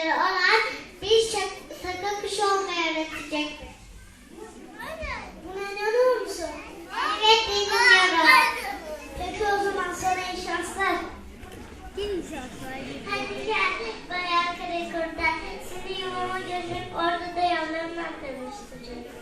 çocukları ona bir şak, sakın kuş olmayı öğretecek. Buna inanıyor musun? Evet inanıyorum. Peki o zaman sana iyi şanslar. Gelin şanslar. Hadi gel bayağı kare kurda. Seni yuvama götürüp orada da yanlarına karıştıracak.